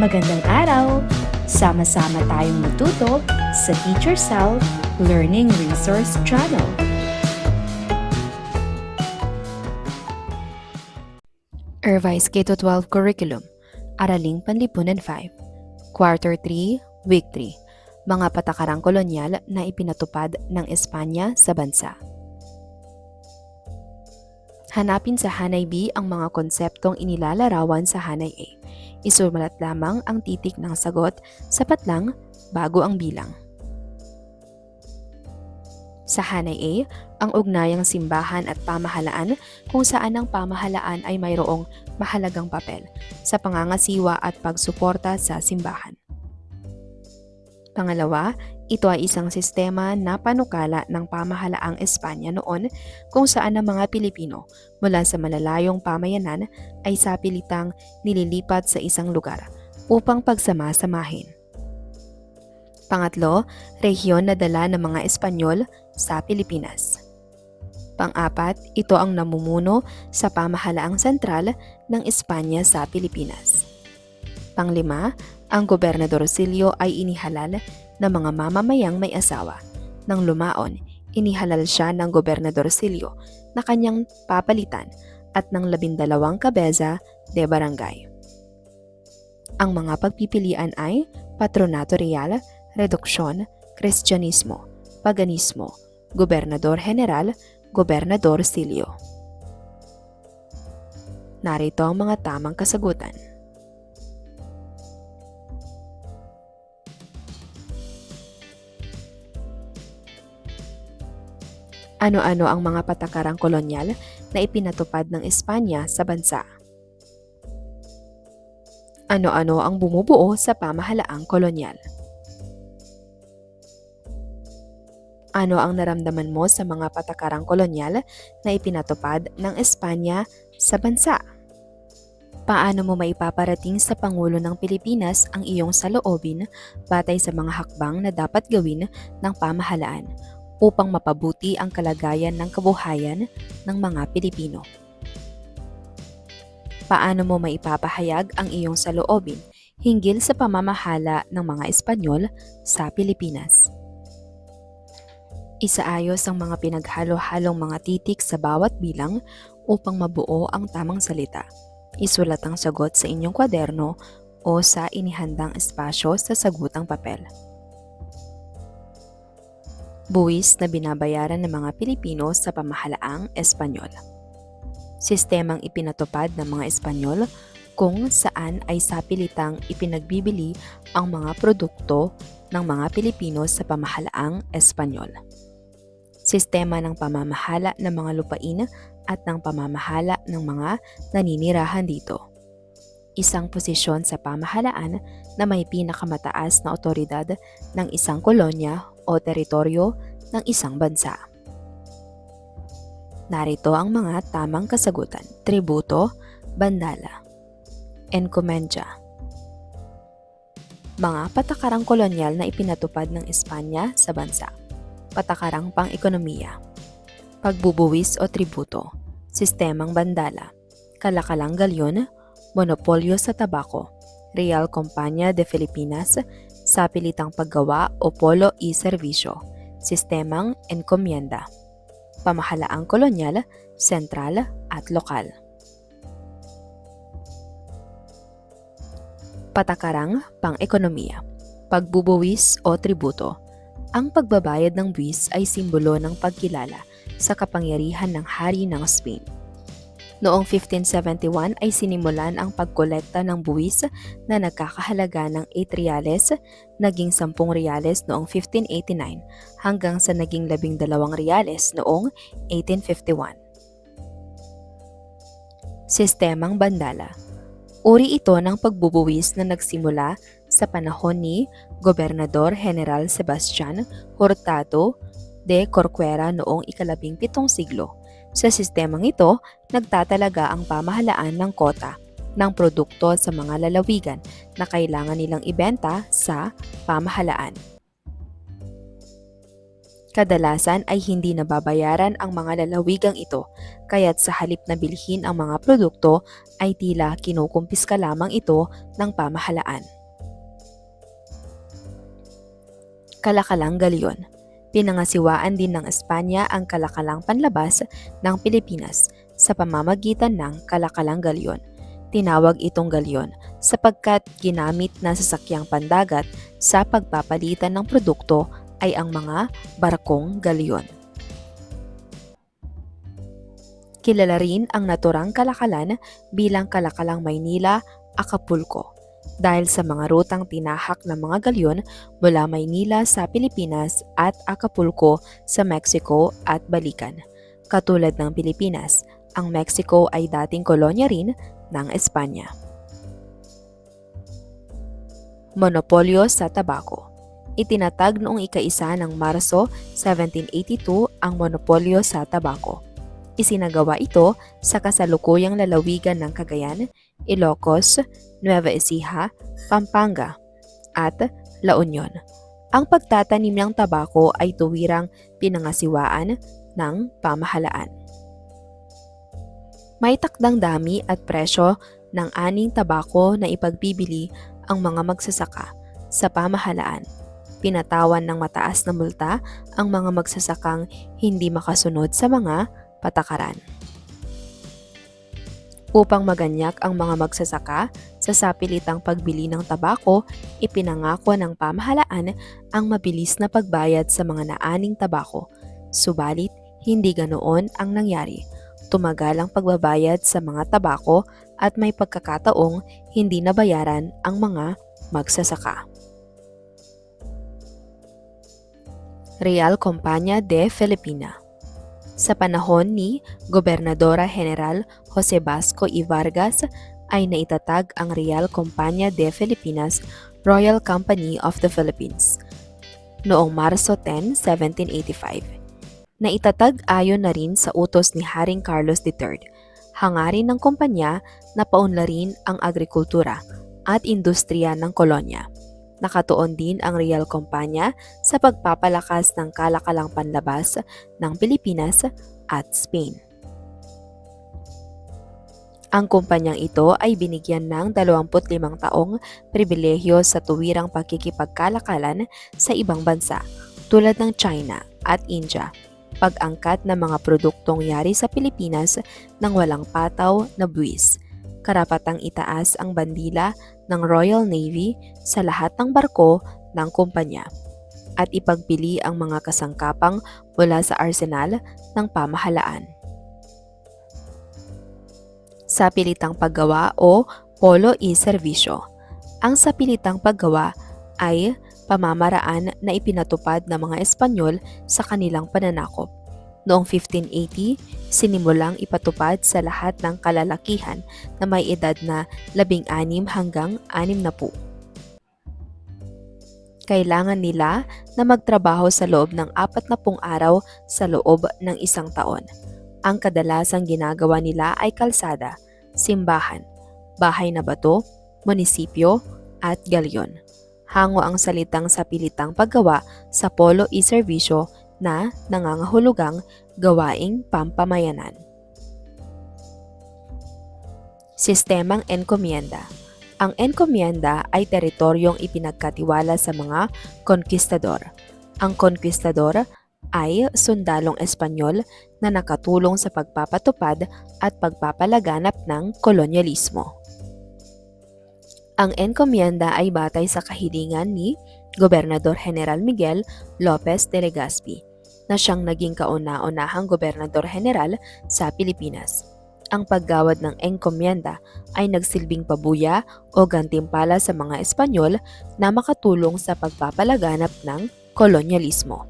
Magandang araw! Sama-sama tayong matuto sa Teacher Sal Learning Resource Channel. Irvice K-12 Curriculum, Araling Panlipunan 5, Quarter 3, Week 3, Mga Patakarang Kolonyal na ipinatupad ng Espanya sa bansa. Hanapin sa Hanay B ang mga konseptong inilalarawan sa Hanay A. Isumulat lamang ang titik ng sagot, sapat lang, bago ang bilang. Sa Hanay A, ang ugnayang simbahan at pamahalaan kung saan ang pamahalaan ay mayroong mahalagang papel sa pangangasiwa at pagsuporta sa simbahan. Pangalawa, ito ay isang sistema na panukala ng pamahalaang Espanya noon kung saan ang mga Pilipino mula sa malalayong pamayanan ay sapilitang nililipat sa isang lugar upang pagsama-samahin. Pangatlo, rehiyon na dala ng mga Espanyol sa Pilipinas. Pang-apat, ito ang namumuno sa pamahalaang sentral ng Espanya sa Pilipinas. Panglima, ang Gobernador Silio ay inihalal ng mga mamamayang may asawa. Nang lumaon, inihalal siya ng Gobernador Silio na kanyang papalitan at ng labindalawang kabeza de barangay. Ang mga pagpipilian ay Patronato Real, Reduksyon, Kristyanismo, Paganismo, Gobernador General, Gobernador Silio. Narito ang mga tamang kasagutan. Ano-ano ang mga patakarang kolonyal na ipinatupad ng Espanya sa bansa? Ano-ano ang bumubuo sa pamahalaang kolonyal? Ano ang naramdaman mo sa mga patakarang kolonyal na ipinatupad ng Espanya sa bansa? Paano mo maipaparating sa Pangulo ng Pilipinas ang iyong saloobin batay sa mga hakbang na dapat gawin ng pamahalaan upang mapabuti ang kalagayan ng kabuhayan ng mga Pilipino? Paano mo maipapahayag ang iyong saloobin hinggil sa pamamahala ng mga Espanyol sa Pilipinas? Isaayos ang mga pinaghalo-halong mga titik sa bawat bilang upang mabuo ang tamang salita. Isulat ang sagot sa inyong kwaderno o sa inihandang espasyo sa sagutang papel. Buwis na binabayaran ng mga Pilipino sa pamahalaang Espanyol. Sistemang ipinatupad ng mga Espanyol kung saan ay sapilitang ipinagbibili ang mga produkto ng mga Pilipino sa pamahalaang Espanyol sistema ng pamamahala ng mga lupain at ng pamamahala ng mga naninirahan dito. Isang posisyon sa pamahalaan na may pinakamataas na otoridad ng isang kolonya o teritoryo ng isang bansa. Narito ang mga tamang kasagutan. Tributo, bandala, enkomendya. Mga patakarang kolonyal na ipinatupad ng Espanya sa bansa patakarang pang-ekonomiya, pagbubuwis o tributo, sistemang bandala, kalakalang galyon, monopolyo sa tabako, Real Compañía de Filipinas, sapilitang paggawa o polo e servisyo, sistemang enkomienda, pamahalaang kolonyal, sentral at lokal. Patakarang pang-ekonomiya, pagbubuwis o tributo, ang pagbabayad ng buwis ay simbolo ng pagkilala sa kapangyarihan ng hari ng Spain. Noong 1571 ay sinimulan ang pagkolekta ng buwis na nagkakahalaga ng 8 reales, naging 10 reales noong 1589 hanggang sa naging 12 reales noong 1851. Sistemang Bandala Uri ito ng pagbubuwis na nagsimula sa panahon ni Gobernador General Sebastian Hurtado de Corcuera noong ikalabing pitong siglo. Sa sistemang ito, nagtatalaga ang pamahalaan ng kota ng produkto sa mga lalawigan na kailangan nilang ibenta sa pamahalaan. Kadalasan ay hindi nababayaran ang mga lalawigang ito, kaya't sa halip na bilhin ang mga produkto ay tila kinukumpiska lamang ito ng pamahalaan. Kalakalang Galyon Pinangasiwaan din ng Espanya ang kalakalang panlabas ng Pilipinas sa pamamagitan ng kalakalang galyon. Tinawag itong galyon sapagkat ginamit na sasakyang pandagat sa pagpapalitan ng produkto ay ang mga barkong galyon. Kilala rin ang naturang kalakalan bilang Kalakalang Maynila, Acapulco dahil sa mga rutang tinahak ng mga galyon mula Maynila sa Pilipinas at Acapulco sa Mexico at balikan. Katulad ng Pilipinas, ang Mexico ay dating kolonya rin ng Espanya. Monopolyo sa tabako Itinatag noong ika-isa ng Marso 1782 ang monopolyo sa tabako. Isinagawa ito sa kasalukuyang lalawigan ng Cagayan, Ilocos, Nueva Ecija, Pampanga, at La Union. Ang pagtatanim ng tabako ay tuwirang pinangasiwaan ng pamahalaan. May takdang dami at presyo ng aning tabako na ipagbibili ang mga magsasaka sa pamahalaan. Pinatawan ng mataas na multa ang mga magsasakang hindi makasunod sa mga patakaran. Upang maganyak ang mga magsasaka sa sapilitang pagbili ng tabako, ipinangako ng pamahalaan ang mabilis na pagbayad sa mga naaning tabako. Subalit, hindi ganoon ang nangyari. Tumagal ang pagbabayad sa mga tabako at may pagkakataong hindi nabayaran ang mga magsasaka. Real Compañía de Filipina Sa panahon ni Gobernadora General Jose Vasco y Vargas ay naitatag ang Real Compañía de Filipinas Royal Company of the Philippines noong Marso 10, 1785. Naitatag ayon na rin sa utos ni Haring Carlos III. Hangarin ng kumpanya na paunlarin ang agrikultura at industriya ng kolonya. Nakatuon din ang Real Compañía sa pagpapalakas ng kalakalang panlabas ng Pilipinas at Spain. Ang kumpanyang ito ay binigyan ng 25 taong pribilehyo sa tuwirang pagkikipagkalakalan sa ibang bansa tulad ng China at India, pag-angkat ng mga produktong yari sa Pilipinas ng walang pataw na buwis, karapatang itaas ang bandila ng Royal Navy sa lahat ng barko ng kumpanya at ipagpili ang mga kasangkapang mula sa arsenal ng pamahalaan. Sapilitang paggawa o polo e servisyo. Ang sapilitang paggawa ay pamamaraan na ipinatupad ng mga Espanyol sa kanilang pananakop. Noong 1580, sinimulang ipatupad sa lahat ng kalalakihan na may edad na 16 hanggang 60. Kailangan nila na magtrabaho sa loob ng 40 araw sa loob ng isang taon. Ang kadalasang ginagawa nila ay kalsada, simbahan, bahay na bato, munisipyo, at galyon. Hango ang salitang sa pilitang paggawa sa polo e servisyo na nangangahulugang gawaing pampamayanan. Sistemang enkomienda Ang enkomienda ay teritoryong ipinagkatiwala sa mga konkistador. Ang konkistador ay sundalong Espanyol na nakatulong sa pagpapatupad at pagpapalaganap ng kolonyalismo. Ang enkomienda ay batay sa kahilingan ni Gobernador General Miguel Lopez de Legazpi na siyang naging kauna-unahang gobernador general sa Pilipinas. Ang paggawad ng enkomienda ay nagsilbing pabuya o gantimpala sa mga Espanyol na makatulong sa pagpapalaganap ng kolonyalismo.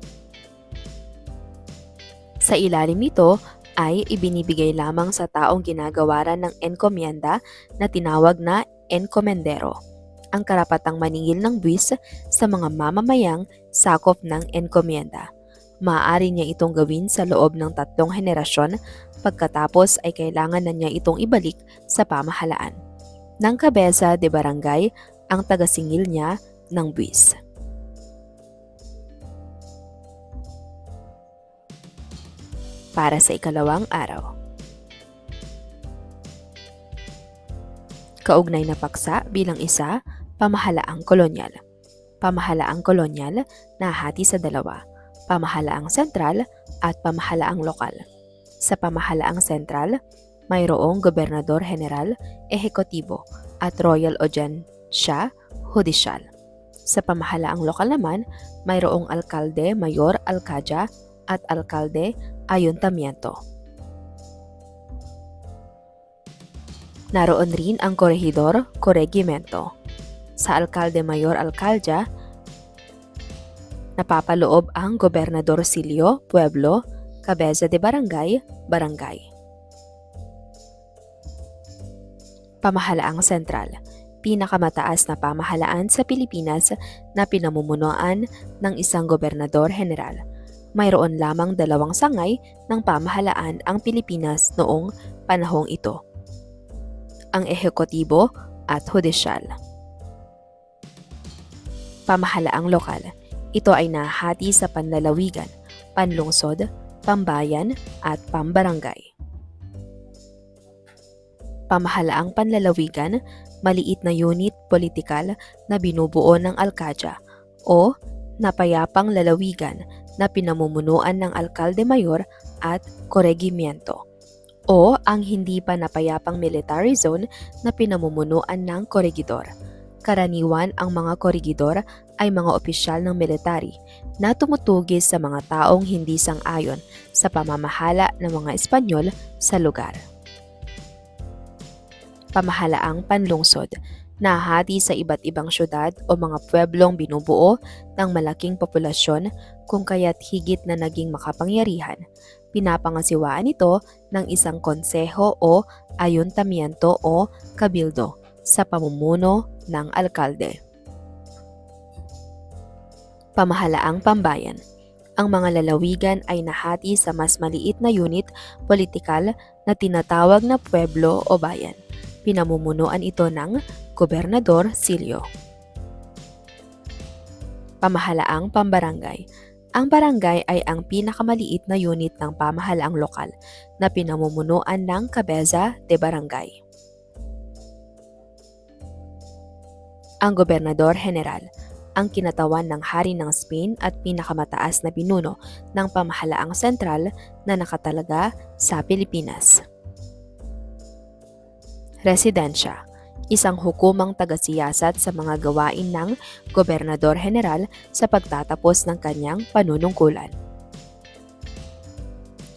Sa ilalim nito ay ibinibigay lamang sa taong ginagawaran ng enkomienda na tinawag na enkomendero ang karapatang maningil ng buwis sa mga mamamayang sakop ng enkomienda. Maaari niya itong gawin sa loob ng tatlong henerasyon pagkatapos ay kailangan na niya itong ibalik sa pamahalaan. Nang kabesa de barangay ang tagasingil niya ng buwis. para sa ikalawang araw. Kaugnay na paksa bilang isa, pamahalaang kolonyal. Pamahalaang kolonyal nahati sa dalawa, pamahalaang sentral at pamahalaang lokal. Sa pamahalaang sentral, mayroong gobernador general, ehekutibo at royal audiencia judicial. Sa pamahalaang lokal naman, mayroong alkalde, mayor, alkadya at alkalde, ayuntamiento. Naroon rin ang korehidor, koregimento. Sa alkalde, mayor, alkaldya, napapaloob ang gobernador silyo, pueblo, cabeza de barangay, barangay. Pamahalaang sentral pinakamataas na pamahalaan sa Pilipinas na pinamumunuan ng isang gobernador general. Mayroon lamang dalawang sangay ng pamahalaan ang Pilipinas noong panahong ito. Ang ehekutibo at hudisyal. Pamahalaang lokal. Ito ay nahati sa panlalawigan, panlungsod, pambayan at pambarangay. Pamahalaang panlalawigan maliit na unit politikal na binubuo ng alkadya o napayapang lalawigan na pinamumunuan ng alkalde mayor at koregimiento o ang hindi pa napayapang military zone na pinamumunuan ng koregidor. Karaniwan ang mga koregidor ay mga opisyal ng military na tumutugis sa mga taong hindi sang-ayon sa pamamahala ng mga Espanyol sa lugar pamahalaang panlungsod, nahati sa iba't ibang syudad o mga pueblong binubuo ng malaking populasyon kung kaya't higit na naging makapangyarihan. Pinapangasiwaan ito ng isang konseho o ayuntamiento o kabildo sa pamumuno ng alkalde. Pamahalaang pambayan ang mga lalawigan ay nahati sa mas maliit na unit politikal na tinatawag na pueblo o bayan. Pinamumunuan ito ng Gobernador Silio. Pamahalaang pambarangay. Ang barangay ay ang pinakamaliit na unit ng pamahalaang lokal na pinamumunuan ng Cabeza de Barangay. Ang Gobernador General ang kinatawan ng hari ng Spain at pinakamataas na pinuno ng pamahalaang sentral na nakatalaga sa Pilipinas. Residensya isang hukumang tagasiyasat sa mga gawain ng Gobernador General sa pagtatapos ng kanyang panunungkulan.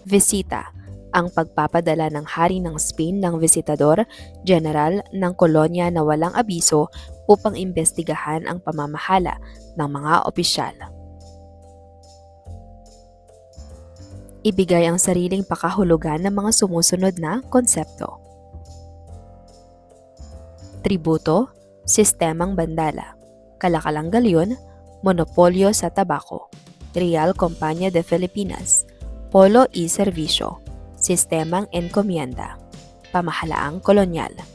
Visita ang pagpapadala ng hari ng Spain ng visitador general ng kolonya na walang abiso upang imbestigahan ang pamamahala ng mga opisyal. Ibigay ang sariling pakahulugan ng mga sumusunod na konsepto. Tributo, Sistemang Bandala, Kalakalang Galyon, Monopolyo sa Tabako, Real Compañía de Filipinas, Polo y Servicio, Sistemang Encomienda, Pamahalaang Kolonyal.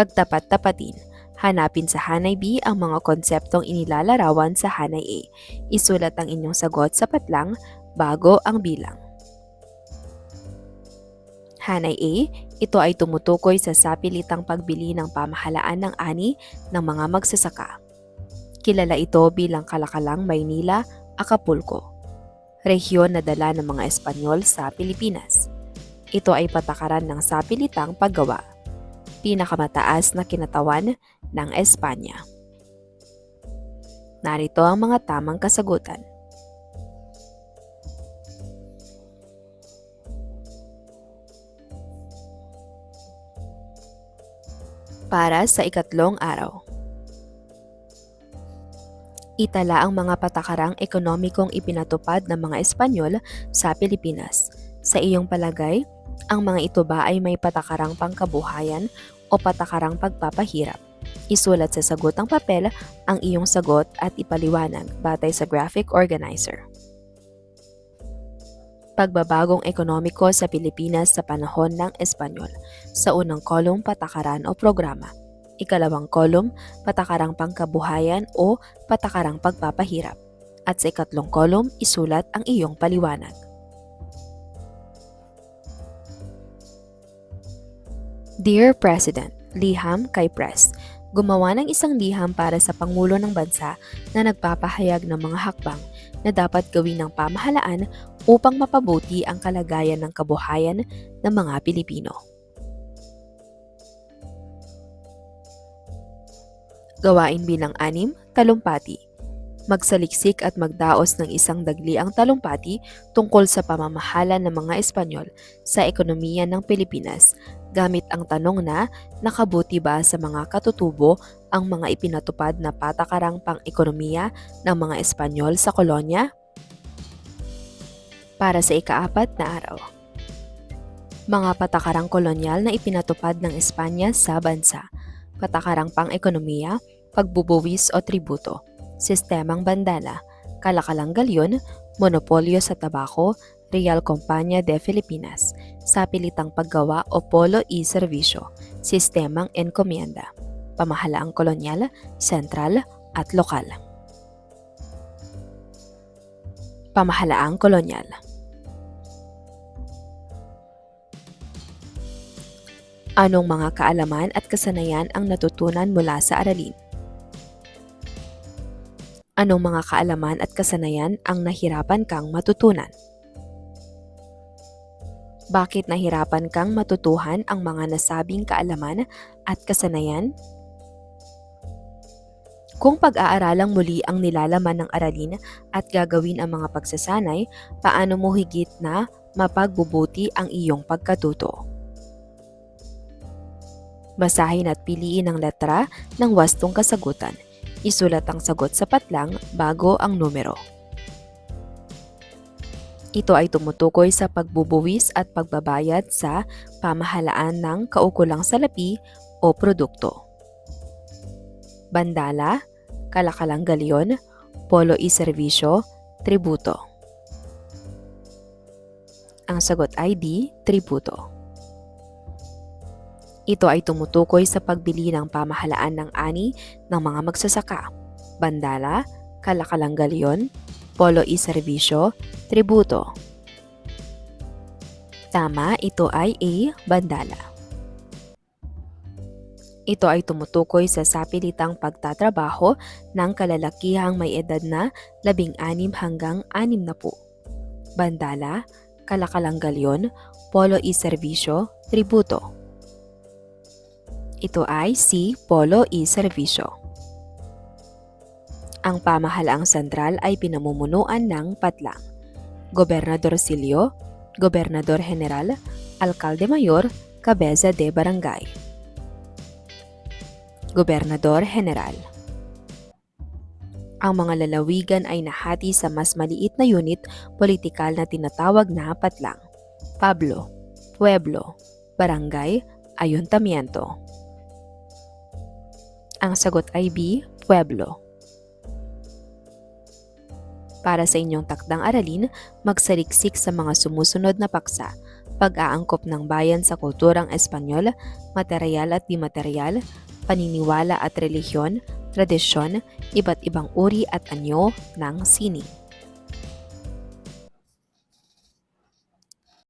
Pagtapat-tapatin, hanapin sa Hanay B ang mga konseptong inilalarawan sa Hanay A. Isulat ang inyong sagot sa patlang bago ang bilang. Hanay A, ito ay tumutukoy sa sapilitang pagbili ng pamahalaan ng ani ng mga magsasaka. Kilala ito bilang Kalakalang, Maynila, Acapulco. Rehiyon na dala ng mga Espanyol sa Pilipinas. Ito ay patakaran ng sapilitang paggawa. Pinakamataas na kinatawan ng Espanya. Narito ang mga tamang kasagutan. para sa ikatlong araw. Itala ang mga patakarang ekonomikong ipinatupad ng mga Espanyol sa Pilipinas. Sa iyong palagay, ang mga ito ba ay may patakarang pangkabuhayan o patakarang pagpapahirap? Isulat sa sagot papel ang iyong sagot at ipaliwanag batay sa graphic organizer pagbabagong ekonomiko sa Pilipinas sa panahon ng Espanyol. Sa unang kolum, patakaran o programa. Ikalawang kolum, patakarang pangkabuhayan o patakarang pagpapahirap. At sa ikatlong kolum, isulat ang iyong paliwanag. Dear President, liham kay Press, gumawa ng isang liham para sa Pangulo ng Bansa na nagpapahayag ng mga hakbang na dapat gawin ng pamahalaan upang mapabuti ang kalagayan ng kabuhayan ng mga Pilipino. Gawain bilang anim, talumpati. Magsaliksik at magdaos ng isang dagli ang talumpati tungkol sa pamamahala ng mga Espanyol sa ekonomiya ng Pilipinas gamit ang tanong na nakabuti ba sa mga katutubo ang mga ipinatupad na patakarang pang-ekonomiya ng mga Espanyol sa kolonya? Para sa ikaapat na araw. Mga patakarang kolonyal na ipinatupad ng Espanya sa bansa. Patakarang pang-ekonomiya, pagbubuwis o tributo, sistemang bandala, kalakalang galyon, monopolyo sa tabako, Real Compañía de Filipinas, sapilitang paggawa o polo e servisyo, sistemang enkomienda, pamahalaang kolonyal, sentral at lokal. Pamahalaang kolonyal. Anong mga kaalaman at kasanayan ang natutunan mula sa aralin? Anong mga kaalaman at kasanayan ang nahirapan kang matutunan? Bakit nahirapan kang matutuhan ang mga nasabing kaalaman at kasanayan? Kung pag-aaralang muli ang nilalaman ng aralin at gagawin ang mga pagsasanay, paano mo higit na mapagbubuti ang iyong pagkatuto? Basahin at piliin ang letra ng wastong kasagutan. Isulat ang sagot sa patlang bago ang numero. Ito ay tumutukoy sa pagbubuwis at pagbabayad sa pamahalaan ng kaukulang salapi o produkto. Bandala, kalakalang galyon, polo i servisyo, tributo. Ang sagot ay D, tributo. Ito ay tumutukoy sa pagbili ng pamahalaan ng ani ng mga magsasaka. Bandala, kalakalang galyon, polo i servisyo, tributo. Tama, ito ay A, bandala. Ito ay tumutukoy sa sapilitang pagtatrabaho ng kalalakihang may edad na 16 hanggang 60. Bandala, kalakalang galyon, polo i servisyo, tributo. Ito ay C, polo i servisyo. Ang pamahalaang sentral ay pinamumunuan ng patlang. Gobernador Silio, Gobernador General, Alcalde Mayor, Cabeza de Barangay. Gobernador General Ang mga lalawigan ay nahati sa mas maliit na unit politikal na tinatawag na patlang. Pablo, Pueblo, Barangay, Ayuntamiento. Ang sagot ay B, Pueblo. Para sa inyong takdang aralin, magsaliksik sa mga sumusunod na paksa, pag-aangkop ng bayan sa kulturang Espanyol, materyal at dimateryal, paniniwala at relihiyon, tradisyon, iba't ibang uri at anyo ng sining.